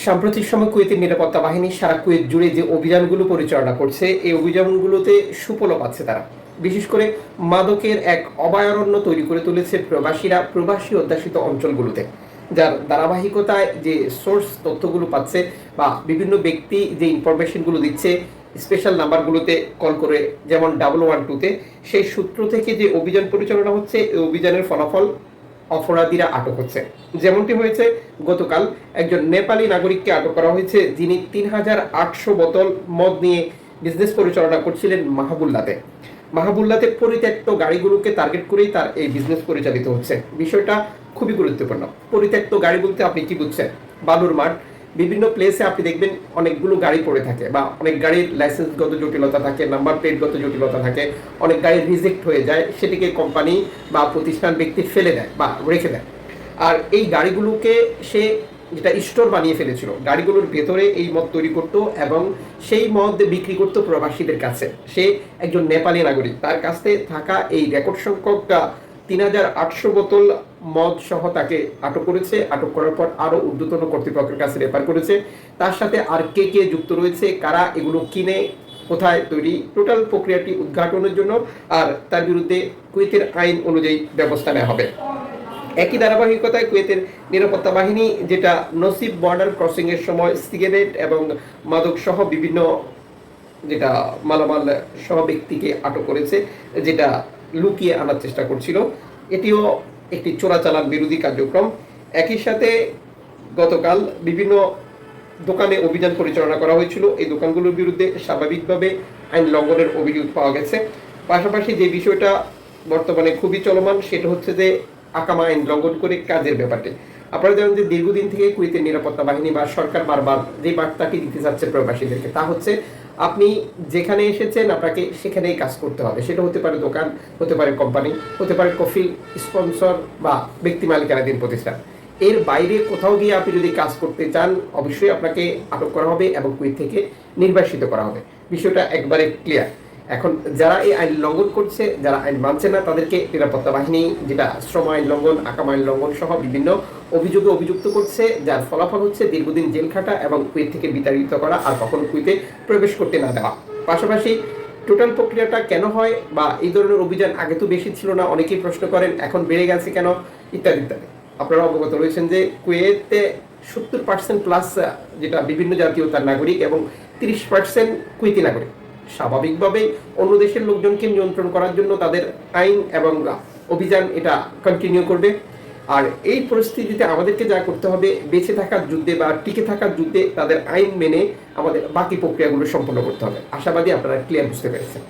সাম্প্রতিক সময় কুয়েতের নিরাপত্তা বাহিনী সারা কুয়েত জুড়ে যে অভিযানগুলো পরিচালনা করছে, এই অভিযানগুলোতে সুফল পাচ্ছে তারা। বিশেষ করে মাদকের এক অভয়ারণ্য তৈরি করে তুলেছে প্রবাসীরা প্রবাসী অধ্যাসিত অঞ্চলগুলোতে, যার ধারাবাহিকতায় যে সোর্স তথ্যগুলো পাচ্ছে বা বিভিন্ন ব্যক্তি যে ইনফরমেশনগুলো দিচ্ছে, স্পেশাল নাম্বারগুলোতে কল করে, যেমন ডাবল ওয়ান টুতে সেই সূত্র থেকে যে অভিযান পরিচালনা হচ্ছে, এই অভিযানের ফলাফল অপরাধীরা আটক হচ্ছে। যেমনটি হয়েছে, গতকাল একজন নেপালি নাগরিককে আটক করা হয়েছে, যিনি তিন হাজার আটশো বোতল মদ নিয়ে বিজনেস পরিচালনা করছিলেন মাহাবুল্লাতে। মাহাবুল্লাতে পরিত্যক্ত গাড়িগুলোকে টার্গেট করেই তার এই বিজনেস পরিচালিত হচ্ছে। বিষয়টা খুবই গুরুত্বপূর্ণ। পরিত্যক্ত গাড়ি বলতে আপনি কি বুঝছেন? বালুর মাঠ বিভিন্ন প্লেসে আপনি দেখবেন অনেকগুলো গাড়ি পড়ে থাকে বা অনেক গাড়ির লাইসেন্সগত জটিলতা থাকে নাম্বার প্লেটগত জটিলতা থাকে, অনেক গাড়ি রিজেক্ট হয়ে যায়, সেটিকে কোম্পানি বা প্রতিষ্ঠান ব্যক্তি ফেলে দেয় বা রেখে দেয়। আর এই গাড়িগুলোকে সে যেটা স্টোর বানিয়ে ফেলেছিল, গাড়িগুলোর ভেতরে এই মদ তৈরি করতো এবং সেই মদ বিক্রি করতো প্রবাসীদের কাছে। সে একজন নেপালি নাগরিক, তার কাছে থাকা এই রেকর্ড সংখ্যক তিন হাজার আটশো বোতল মদ সহ তাকে আটক করেছে। আটক করার পর আরও ঊর্ধ্বতন কর্তৃপক্ষের কাছে রেফার করেছে। তার সাথে আর কে কে যুক্ত রয়েছে, কারা এগুলো কিনে, কোথায় তৈরি, টোটাল প্রক্রিয়াটি উদ্ঘাটনের জন্য আর তার বিরুদ্ধে কুয়েতের আইন অনুযায়ী ব্যবস্থা নেওয়া হবে। একই ধারাবাহিকতায় কুয়েতের নিরাপত্তা বাহিনী, যেটা নসিব বর্ডার ক্রসিং এর সময় সিগারেট এবং মাদক সহ বিভিন্ন, যেটা মালামাল সহ ব্যক্তিকে আটক করেছে, যেটা লুকিয়ে আনার চেষ্টা করছিল। এটিও একটি চোরাচালান বিরোধী কার্যক্রম। একই সাথে গতকাল বিভিন্ন দোকানে অভিযান পরিচালনা করা হয়েছিল। এই দোকানগুলোর বিরুদ্ধে স্বাভাবিকভাবে আইন লঙ্ঘনের অভিযোগ পাওয়া গেছে। পাশাপাশি যে বিষয়টা বর্তমানে খুবই চলমান, সেটা হচ্ছে যে আকামা আইন লঙ্ঘন করে কাজের ব্যাপারটি। আপনারা জানেন যে দীর্ঘদিন থেকে কুয়েতের নিরাপত্তা বাহিনী বা সরকার বারবার যে বার্তাটি দিতে চাচ্ছে প্রবাসীদেরকে, তা হচ্ছে আপনি যেখানে এসেছেন আপনাকে সেখানেই কাজ করতে হবে। সেটা হতে পারে দোকান, হতে পারে কোম্পানি, হতে পারে কফি স্পন্সর বা ব্যক্তি মালিকানাধীন প্রতিষ্ঠান। এর বাইরে কোথাও গিয়ে আপনি যদি কাজ করতে চান, অবশ্যই আপনাকে আটক করা হবে এবং কুয়েত থেকে নির্বাসিত করা হবে। বিষয়টা একবারে ক্লিয়ার এখন যারা এই আইন লঙ্ঘন করছে, যারা আইন মানছে না, তাদেরকে নিরাপত্তা বাহিনী, যেটা শ্রম আইন লঙ্ঘন, আকাম আইন লঙ্ঘন সহ বিভিন্ন অভিযোগে অভিযুক্ত করছে, যার ফলাফল হচ্ছে দীর্ঘদিন জেল খাটা এবং কুয়েত থেকে বিতাড়িত করা আর কখনো কুয়েতে প্রবেশ করতে না দেওয়া। পাশাপাশি টোটাল প্রক্রিয়াটা কেন হয় বা এই ধরনের অভিযান আগে তো বেশি ছিল না, অনেকেই প্রশ্ন করেন, এখন বেড়ে গেছে কেন? ইত্যাদি ইত্যাদি। আপনারা অবগত রয়েছেন যে কুয়েতে সত্তর পার্সেন্ট প্লাস যেটা বিভিন্ন জাতীয়তার নাগরিক এবং তিরিশ পার্সেন্ট কুয়েতি নাগরিক। স্বাভাবিকভাবেই অন্য দেশের লোকজনকে নিয়ন্ত্রণ করার জন্য তাদের আইন এবং অভিযান এটা কন্টিনিউ করবে। আর এই পরিস্থিতিতে আমাদেরকে যা করতে হবে, বেঁচে থাকার যুদ্ধে বা টিকে থাকার যুদ্ধে তাদের আইন মেনে আমাদের বাকি প্রক্রিয়াগুলো সম্পন্ন করতে হবে। আশাবাদী আপনারা ক্লিয়ার বুঝতে পেরেছেন।